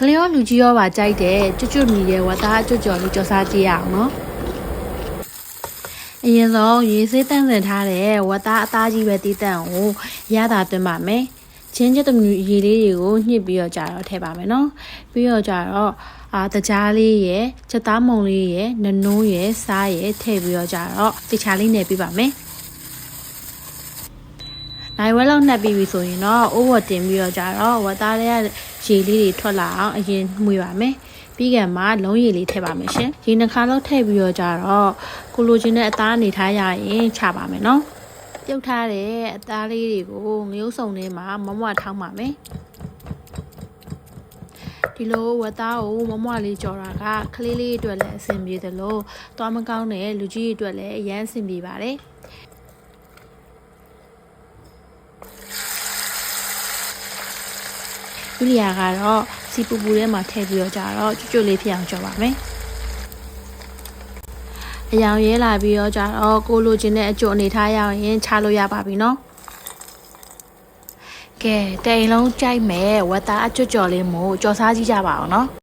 ကလေးရောလူကြီးရောပါကြိုက်တယ်ကျွတ်ကျွတ်မြည်ရဲ့ဝတ်သားအကျွတ်ကျော်လေးကြော်စားကြည့်ရအောင်နော်အရင်ဆုံးရေဆေးတန့်စင်ထားတဲ့ဝတ်သားအသားကြီးပဲတီးတန့်ကိုရတာသွင်းပါမယ်ချင်းချက်တမီရေလေးတွေကိုညှစ်ပြီးတော့ကြာတော့ထည့်ပါမယ်နော်ပြီးတော့ကြာတော့အာတကြားလေးရယ်ချက်သားမုံလေးရယ်နနိုးရယ်စားရယ်ထည့်ပြီးတော့ကြာတော့တခြားလေးနယ်ပြပါမယ် နိုင်ဝဲလောက်နှက်ပြီးပြီဆိုရင်တော့အိုးဝတ်တင်ပြီးတော့ကြာတော့ဝတ်သားတွေကရေလေးတွေထွက်လာအောင်အရင်မှွေပါမယ်ပြီးကံမှာလုံးရည်လေးထည့်ပါမယ်ရှင်ရေနှခါလောက်ထည့်ပြီးတော့ကြာတော့ကိုလိုချင်တဲ့အသားအနေထားရရင်ချပါမယ်နော်ပြုတ်ထားတဲ့အသားလေးတွေကိုငရုတ်စုံထဲမှာမမွထောင်းပါမယ်ဒီလိုဝတ်သားကိုမမွလေးကြော်တာကကလေးလေးအတွက်လည်းအဆင်ပြေတယ်လို့သွားမကောင်းတဲ့လူကြီးအတွက်လည်းအရန်အဆင်ပြေပါတယ် ယူလီယာကတော့စီပူပူထဲမှာထည့်ပြီးတော့ကြတော့ကျွတ်ကျွတ်လေးဖြစ်အောင်ကြော်ပါမယ်အယောင်ရဲလာပြီးတော့ကြတော့ကိုလိုချင်တဲ့အကျိုးအနေထားရအောင်ရင်ချလို့ရပါပြီနော်ကဲတိန်လုံးကြိုက်မယ်ဝတ်သားအကျွတ်ကြော်လေးမို့ကြော်စားကြည့်ကြပါအောင်နော်